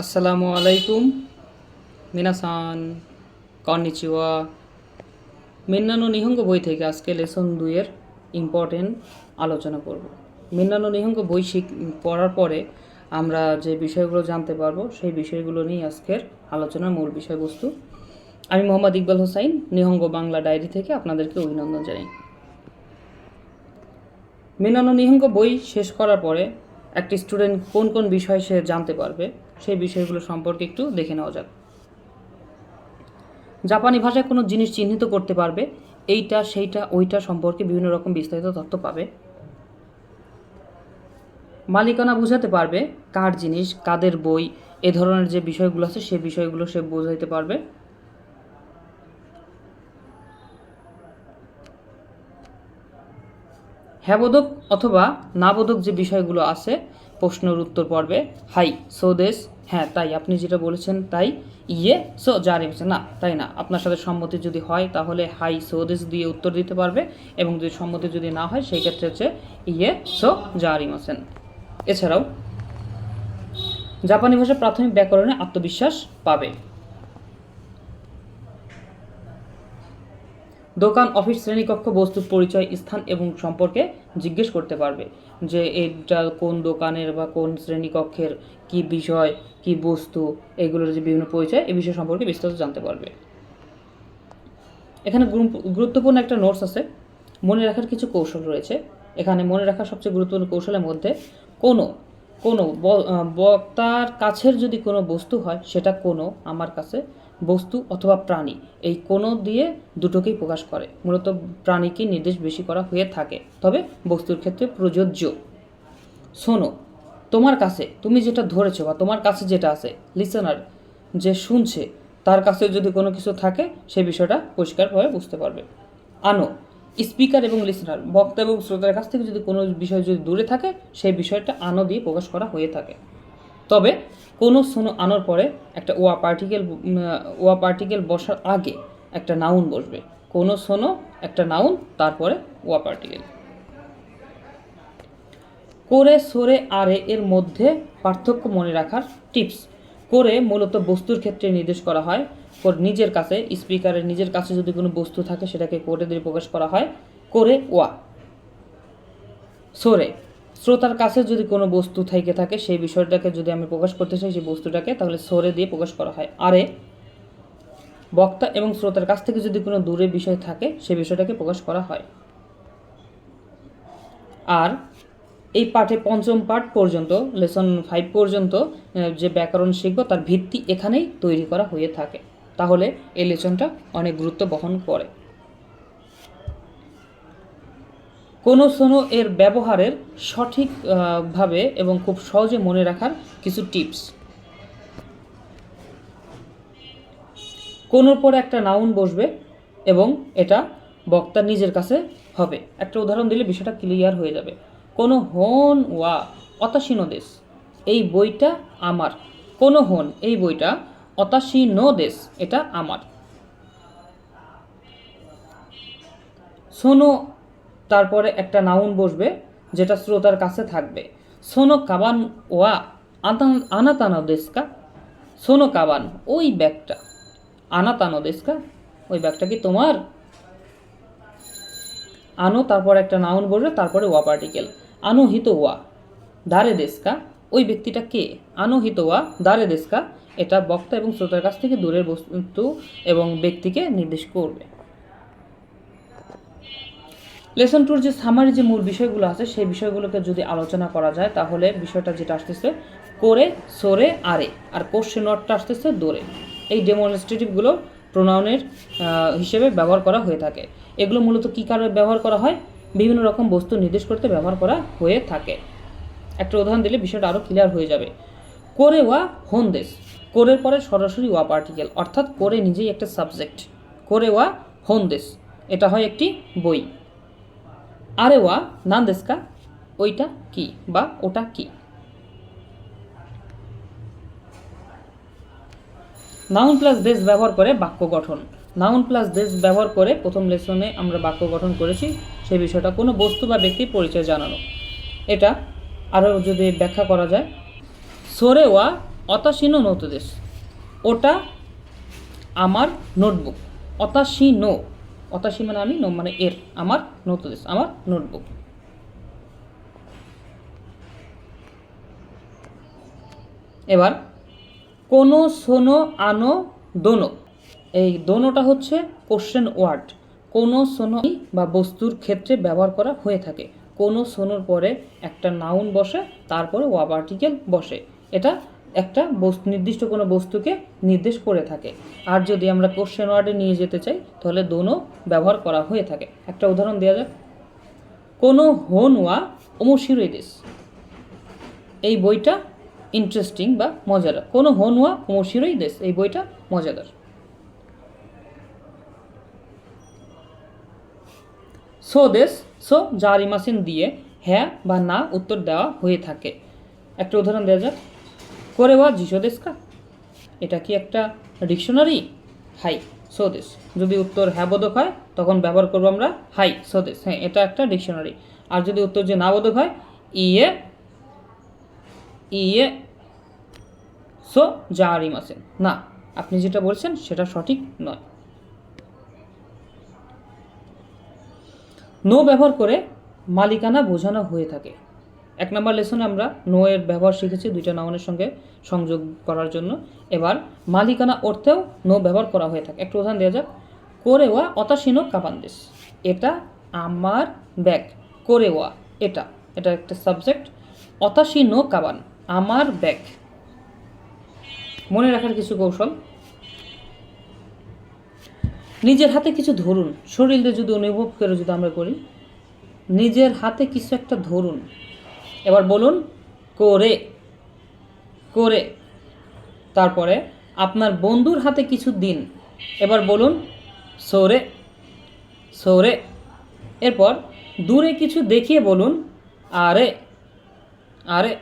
আসসালামু আলাইকুম। মিনাসান কর্নিচিওয়া মিন্নানো নিহঙ্গ বই থেকে আজকে লেসন দুইয়ের ইম্পর্টেন্ট আলোচনা করব। মিন্নানো নিহঙ্গ বই শিখ, পড়ার পরে আমরা যে বিষয়গুলো জানতে পারব, সেই বিষয়গুলো নিয়ে আজকের আলোচনার মূল বিষয়বস্তু। আমি মোহাম্মদ ইকবাল হোসাইন, নিহঙ্গ বাংলা ডায়েরি থেকে আপনাদেরকে অভিনন্দন জানাই। মিনানো নিহঙ্গ বই শেষ করার পরে একটি স্টুডেন্ট কোন কোন বিষয় সে জানতে পারবে, সেই বিষয়গুলো সম্পর্কে একটু দেখে নেওয়া যাক। জাপানি ভাষায় কোনো জিনিস চিহ্নিত করতে পারবে, এইটা, সেইটা, ওইটা সম্পর্কে বিভিন্ন রকম বিস্তারিত তথ্য পাবে। মালিকানা বোঝাতে পারবে কার জিনিস, কাদের বই, এ ধরনের যে বিষয়গুলো আছে সেই বিষয়গুলো সে বোঝাইতে পারবে। হ্যাবোধক অথবা নাবোধক যে বিষয়গুলো আছে, প্রশ্নের উত্তর পর্বে, হাই, সো দেশ হ্যাঁ তাই, আপনি যেটা বলেছেন তাই ইয়ে সো হোসেন না, তাই না, আপনার সাথে সম্মতি যদি হয় তাহলে হাই, সো দেশ দিয়ে উত্তর দিতে পারবে এবং যদি সম্মতি যদি না হয় সেই ক্ষেত্রে হচ্ছে ইয়ে সো জারি হোসেন এছাড়াও, জাপানি ভাষা প্রাথমিক ব্যাকরণে আত্মবিশ্বাস পাবে। দোকান, অফিস, শ্রেণীকক্ষ বস্তুর পরিচয়, স্থান এবং সম্পর্কে জিজ্ঞেস করতে পারবে যে এটা কোন দোকানের বা কোন শ্রেণীকক্ষের কি বিষয়, কি বস্তু, এগুলোর যে বিভিন্ন পরিচয় এই বিষয় সম্পর্কে বিস্তারিত জানতে পারবে। এখানে গুরুত্বপূর্ণ একটা নোটস আছে। মনে রাখার কিছু কৌশল রয়েছে। এখানে মনে রাখার সবচেয়ে গুরুত্বপূর্ণ কৌশলের মধ্যে কোনো কোনো বক্তার কাছের যদি কোনো বস্তু হয়, সেটা কোনো আমার কাছে বস্তু অথবা প্রাণী, এই কোনো দিয়ে দুটোকেই প্রকাশ করে। মূলত প্রাণীকে নির্দেশ বেশি করা হয়ে থাকে। তবে বস্তুর ক্ষেত্রে প্রযোজ্য। শোনো, তোমার কাছে, তুমি যেটা ধরেছো বা তোমার কাছে যেটা আছে লিসেনার যে শুনছে, তার কাছে যদি কোনো কিছু থাকে সেই বিষয়টা পরিষ্কারভাবে বুঝতে পারবে। আনো স্পিকার এবং লিসেনার বক্তা এবং শ্রোতার কাছ থেকে যদি কোনো বিষয় যদি দূরে থাকে, সেই বিষয়টা আনো দিয়ে প্রকাশ করা হয়ে থাকে। তবে কোনো সোনো আনোর পরে একটা ওয়া পার্টিকেল ওয়া পার্টিকেল বসার আগে একটা নাউন বসবে। কোনো সোনো, একটা নাউন, তারপরে ওয়া পার্টিকেল। করে, সরে, আরে এর মধ্যে পার্থক্য মনে রাখার টিপস। করে মূলত বস্তুর ক্ষেত্রে নির্দেশ করা হয়। করে নিজের কাছে, স্পিকারের নিজের কাছে যদি কোনো বস্তু থাকে সেটাকে কোরে দিয়ে প্রকাশ করা হয়। করে, ওয়া। সরে। শ্রোতার কাছে যদি কোনো বস্তু থেকে থাকে, সেই বিষয়টাকে যদি আমি প্রকাশ করতে চাই, সেই বস্তুটাকে, তাহলে সরে দিয়ে প্রকাশ করা হয়। আরে বক্তা এবং শ্রোতার কাছ থেকে যদি কোনো দূরে বিষয় থাকে, সেই বিষয়টাকে প্রকাশ করা হয়। আর এই পাঠে পঞ্চম পাঠ পর্যন্ত, লেসন ফাইভ পর্যন্ত যে ব্যাকরণ শিখব, তার ভিত্তি এখানেই তৈরি করা হয়ে থাকে। তাহলে এই লেসনটা অনেক গুরুত্ব বহন করে। কোনো সোনো এর ব্যবহারের সঠিক আহ, ভাবে এবং খুব সহজে মনে রাখার কিছু টিপস। কোনোর পরে একটা নাউন বসবে এবং এটা বক্তার নিজের কাছে হবে। একটা উদাহরণ দিলে বিষয়টা ক্লিয়ার হয়ে যাবে। কোনো হন ওয়া অতাসীন দেশ এই বইটা আমার। কোনো হন এই বইটা অতাসীন দেশ এটা আমার। সোনো তারপরে একটা নাউন বসবে, যেটা শ্রোতার কাছে থাকবে। সোনো কাবান ওয়া আনাতানো দেশকা সোনো কাবান, ওই ব্যাগটা। আনাতানো দেশকা ওই ব্যাগটা কি তোমার? আনো, তারপর একটা নাউন বসবে, তারপরে ওয়া পার্টিকেল। আনো হিত ওয়া, দারে দেশকা? ওই ব্যক্তিটা কে? আনো হিত ওয়া, দারে দেশকা? এটা বক্তা এবং শ্রোতার কাছ থেকে দূরের বস্তু এবং ব্যক্তিকে নির্দেশ করবে। লেসন টুর যে সামারি যে মূল বিষয়গুলো আছে, সেই বিষয়গুলোকে যদি আলোচনা করা যায়, তাহলে বিষয়টা যেটা আসতেছে, করে, সরে, আরে। আর কোশ্চেন ওয়ার্ডটা আসতেছে, দোরে। এই ডেমনস্ট্রেটিভগুলো প্রোনাউনের হিসেবে ব্যবহার করা হয়ে থাকে। এগুলো মূলত কী কারণে ব্যবহার করা হয়? বিভিন্ন রকম বস্তু নির্দেশ করতে ব্যবহার করা হয়ে থাকে। একটা উদাহরণ দিলে বিষয়টা আরও ক্লিয়ার হয়ে যাবে। করে ওয়া হোনদেশ। কোরের পরে সরাসরি ওয়া পার্টিকেল অর্থাৎ করে নিজেই একটা সাবজেক্ট করে ওয়া হোনদেশ। এটা হয় একটি বই। আরে ওয়া নান দেশকা ওইটা কি বা ওটা কি? নাউন প্লাস দেশ ব্যবহার করে বাক্য গঠন। নাউন প্লাস দেশ ব্যবহার করে প্রথম লেসনে আমরা বাক্য গঠন করেছি, সে বিষয়টা কোনো বস্তু বা ব্যক্তির পরিচয় জানানো। এটা আরও যদি ব্যাখ্যা করা যায়। সোরে ওয়া, অতাশিনো নোট দেশ ওটা আমার নোটবুক। অতাশি নো অতাশি মানে আমি মানে এর, আমার নোট দেশ আমার নোটবুক। এবার, কোনো, সোনো, আনো, দোনো। এই দোনোটা হচ্ছে কোশ্চেন ওয়ার্ড কোনো, সোনো বা বস্তুর ক্ষেত্রে ব্যবহার করা হয়ে থাকে। কোনো, সোনোর পরে একটা নাউন বসে, তারপরে ওয়াব আর্টিকেল বসে। এটা একটা বস্তু, নির্দিষ্ট কোনো বস্তুকে নির্দেশ করে থাকে। আর যদি আমরা কোশ্চেন ওয়ার্ডে নিয়ে যেতে চাই, তাহলে দোনো ব্যবহার করা হয়ে থাকে। একটা উদাহরণ দেওয়া যাক। কোনো হোনওয়া ওমশিরই দেশ এই বইটা ইন্টারেস্টিং বা মজাদার। কোনো হনুয়া ওমশিরই দেশ এই বইটা মজাদার। সো দেশ, সো জারিমাসিন দিয়ে হ্যাঁ বা না উত্তর দেওয়া হয়ে থাকে। একটা উদাহরণ দেওয়া যাক। করে ওয়া জিসো দেশ কা। এটা কি একটা ডিকশনারি? হাই সো দেশ যদি উত্তর হ্যাঁ বোধক হয়, তখন ব্যবহার করব আমরা হাই সো দেশ হ্যাঁ এটা একটা ডিকশনারি। আর যদি উত্তর যে না বোধক হয় ইয়ে ইয়ে সো জারিমাসেন না, আপনি যেটা বলছেন, সেটা সঠিক নয়। নো ব্যবহার করে মালিকানা বোঝানো হয়ে থাকে। এক নম্বর লেসনে আমরা নো এর ব্যবহার শিখেছি দুইটা নাউনের সঙ্গে সংযোগ করার জন্য। এবার মালিকানা অর্থেও নো ব্যবহার করা হয়ে থাকে। একটু উদাহরণ দেওয়া যাক। কোরেওয়া অতাসীনো কাপান্দেশ। এটা আমার ব্যাগ। কোরেওয়া, এটা। এটা একটা সাবজেক্ট। অতাসীনো কাবান, আমার ব্যাগ। মনে রাখার কিছু কৌশল। নিজের হাতে কিছু ধরুন। শরীরে যদি অনুভব করে যদি আমরা করি, নিজের হাতে কিছু একটা ধরুন। এবার বলুন, করে করে। তারপরে, আপনার বন্ধুর হাতে কিছু দিন। এবার বলুন, সরে সরে। এরপর দূরে কিছু দেখিয়ে বলুন, আরে আরে।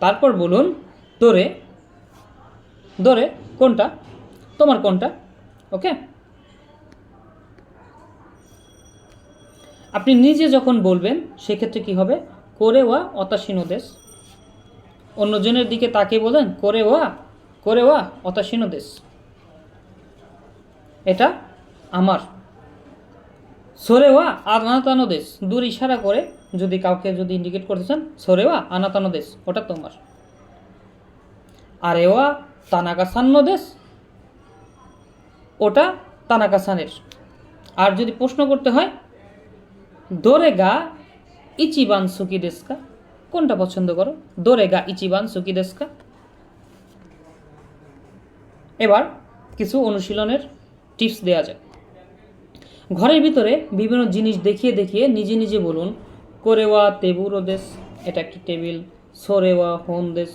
তারপর বলুন তোরে দরে কোনটা? তোমার কোনটা? ওকে? আপনি নিজে যখন বলবেন, সেক্ষেত্রে কি হবে? করে ওয়া অতাসীন দেশ। অন্যজনের দিকে তাকিয়ে বলেন, করে ওয়া করে ওয়া অতাসীন দেশ। এটা আমার। সরে ওয়া আনাতানো দেশ। দূর ইশারা করে যদি কাউকে যদি ইন্ডিকেট করতে চান, সরে ওয়া আনাতানো দেশ, ওটা তোমার। আর এওয়া তানাকাসান্ন দেশ, ওটা তানাকাসানের। আর যদি প্রশ্ন করতে হয় দোরেগা ইচিবান সুকি দেশকা। কোনটা পছন্দ করো? দোরেগা ইচিবান সুকি দেশকা। এবার কিছু অনুশীলনের টিপস দেওয়া যায় ঘরের ভিতরে বিভিন্ন জিনিস দেখিয়ে দেখিয়ে নিজে নিজে বলুন, কোরেওয়া তেবুরো দেশ, এটা একটি টেবিল, সোরেওয়া হোম দেশ,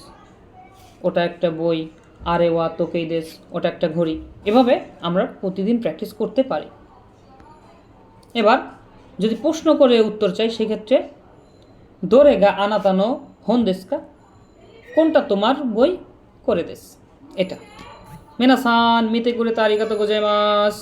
ওটা একটা বই, আরেওয়া তোকেই দেশ, ওটা একটা ঘড়ি। এভাবে আমরা প্রতিদিন প্র্যাকটিস করতে পারি। এবার যদি প্রশ্ন করে উত্তর চাই, সেক্ষেত্রে দোরেগা আনাতানো হন দেশকা কোনটা তোমার বই করে দেশ? এটা। মেনাসান, মিতে করে তারিকাতো গোজাইমাস